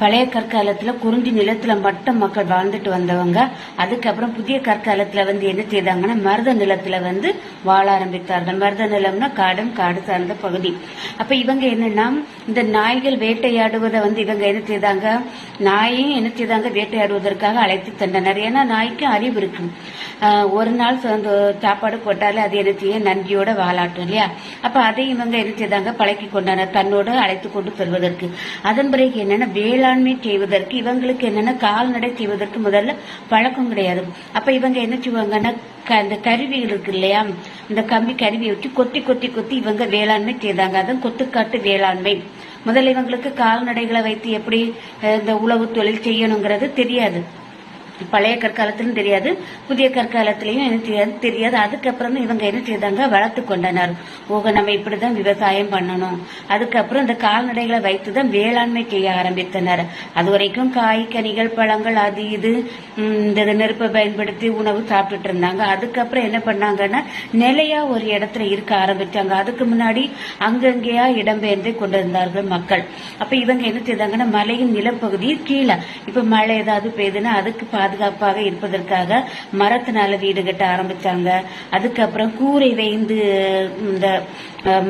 பழைய கற்காலத்துல குறிஞ்சி நிலத்துல மட்டும் மக்கள் வாழ்ந்துட்டு வந்தவங்க. அதுக்கப்புறம் புதிய கற்காலத்துல வந்து என்ன செய்தாங்கன்னா மருத நிலத்துல வந்து வாழ ஆரம்பித்தார்கள். மருத நிலம்னா காடும் காடு சார்ந்த பகுதி. அப்ப இவங்க என்னன்னா இந்த நாய்கள் வேட்டையாடுவதை வந்து இவங்க என்ன செய்தாங்க? நாயையும் என்ன செய்தாங்க? வேட்டையாடுவதற்காக அழைத்து தந்தனர். ஏன்னா நாய்க்கு அறிவு இருக்கு. ஒரு நாள் சாப்பாடு போட்டாலே அது என்ன செய்ய நன்றியோட வாழாட்டும் இல்லையா? அப்ப அதை இவங்க என்ன செய்தாங்க? பழக்கி கொண்டனர். தன்னோடு அழைத்து கொண்டு செல்வதற்கு. அதன் பிறகு என்னன்னா வேளாண்மை செய்வதற்கு இவங்களுக்கு என்னன்னா கால்நடை செய்வதற்கு முதல்ல பழக்கம் கிடையாது. அப்ப இவங்க என்ன செய்வாங்கன்னா க- இந்த கருவிகள் இருக்கு இல்லையா? இந்த கம்பி கருவியை வச்சு கொத்தி கொத்தி கொத்தி இவங்க வேளாண்மை செய்தாங்க அதான் கொத்துக்காட்டு வேளாண்மை. முதல்ல இவங்களுக்கு கால்நடைகளை வைத்து எப்படி இந்த உழவு தொழில் செய்யணுங்கிறது தெரியாது. பழைய கற்காலத்திலும் தெரியாது புதிய கற்காலத்திலையும் என்ன தெரியாது தெரியாது. அதுக்கப்புறம் தான் இவங்க என்ன செய்தாங்க? வளர்த்து கொண்டனர். ஓக நம்ம இப்படிதான் விவசாயம் பண்ணணும். அதுக்கப்புறம் இந்த கால்நடைகளை வைத்து தான் வேளாண்மை செய்ய ஆரம்பித்தனர். அது வரைக்கும் காய் கனிகள் பழங்கள் அது இது இந்த நெருப்பை பயன்படுத்தி உணவு சாப்பிட்டுட்டு இருந்தாங்க. அதுக்கப்புறம் என்ன பண்ணாங்கன்னா நிலையா ஒரு இடத்துல இருக்க ஆரம்பிச்சாங்க. அதுக்கு முன்னாடி அங்கங்கேயா இடம்பெயர்ந்து கொண்டிருந்தார்கள் மக்கள். அப்ப இவங்க என்ன செய்தாங்கன்னா மலையின் நிலப்பகுதி கீழே இப்ப மழை ஏதாவது பெய்யுதுன்னா அதுக்கு பாதுகாப்பாக இருப்பதற்காக மரத்தினால வீடு கட்ட ஆரம்பிச்சாங்க. அதுக்கப்புறம் கூரை வைந்து இந்த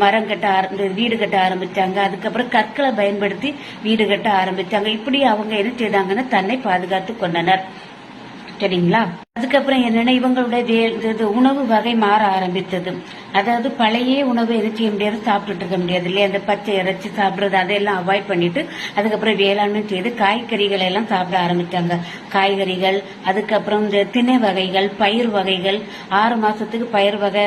மரம் கட்ட ஆரம்பி வீடு கட்ட ஆரம்பிச்சாங்க. அதுக்கப்புறம் கற்களை பயன்படுத்தி வீடு கட்ட ஆரம்பிச்சாங்க. இப்படி அவங்க என்ன செய்தாங்கன்னா தன்னை பாதுகாத்து கொண்டனர். சரிங்களா? அதுக்கப்புறம் என்னன்னா இவங்களுடைய உணவு வகை மாற ஆரம்பித்தது. அதாவது பழைய உணவு எது செய்ய முடியாது சாப்பிட்டுட்டு இருக்க முடியாது இல்லையா? அந்த பச்சை இறைச்சி சாப்பிடுறது அதையெல்லாம் அவாய்ட் பண்ணிட்டு அதுக்கப்புறம் வேளாண்மை செய்து காய்கறிகள் எல்லாம் சாப்பிட ஆரம்பித்தாங்க காய்கறிகள் அதுக்கப்புறம் இந்த திணை வகைகள் பயிர் வகைகள் ஆறு மாசத்துக்கு பயிர் வகை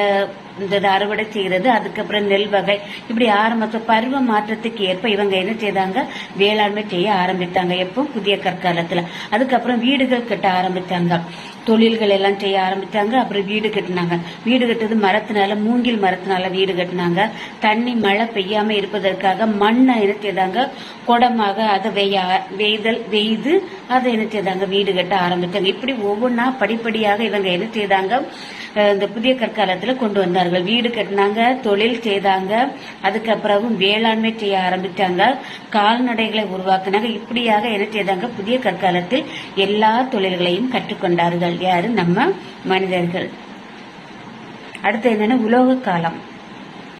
இந்த இது அறுவடை செய்யறது அதுக்கப்புறம் நெல் வகை. இப்படி ஆரம்பித்த பருவ மாற்றத்துக்கு ஏற்ப இவங்க என்ன செய்தாங்க? வேளாண்மை செய்ய ஆரம்பித்தாங்க எப்போ புதிய கற்காலத்துல. அதுக்கப்புறம் வீடுகள் கட்ட ஆரம்பிச்சாங்க தொழில்கள் எல்லாம் செய்ய ஆரம்பித்தாங்க அப்புறம் வீடு கட்டினாங்க. வீடு கட்டுறது மரத்தினால மூங்கில் மரத்தினால வீடு கட்டினாங்க. தண்ணி மழை பெய்யாம இருப்பதற்காக மண்ணை என்ன செய்தாங்க குடமாக அதை வெய்ய வெய்தல் வெய்து அதை என்ன செய்தாங்க வீடு கட்ட ஆரம்பித்தாங்க இப்படி ஒவ்வொன்றா படிப்படியாக இவங்க என்ன செய்தாங்க இந்த புதிய கற்காலத்தில் கொண்டு வந்தார்கள். வீடு கட்டினாங்க தொழில் செய்தாங்க. அதுக்கப்புறம் வேளாண்மை செய்ய ஆரம்பித்தாங்க கால்நடைகளை உருவாக்குனாங்க. இப்படியாக என்ன செய்தாங்க புதிய கற்காலத்தில் எல்லா தொழில்களையும் கற்றுக்கொண்டார்கள். யாரு நம்ம மனிதர்கள். அடுத்து என்னன்னா உலோக காலம்.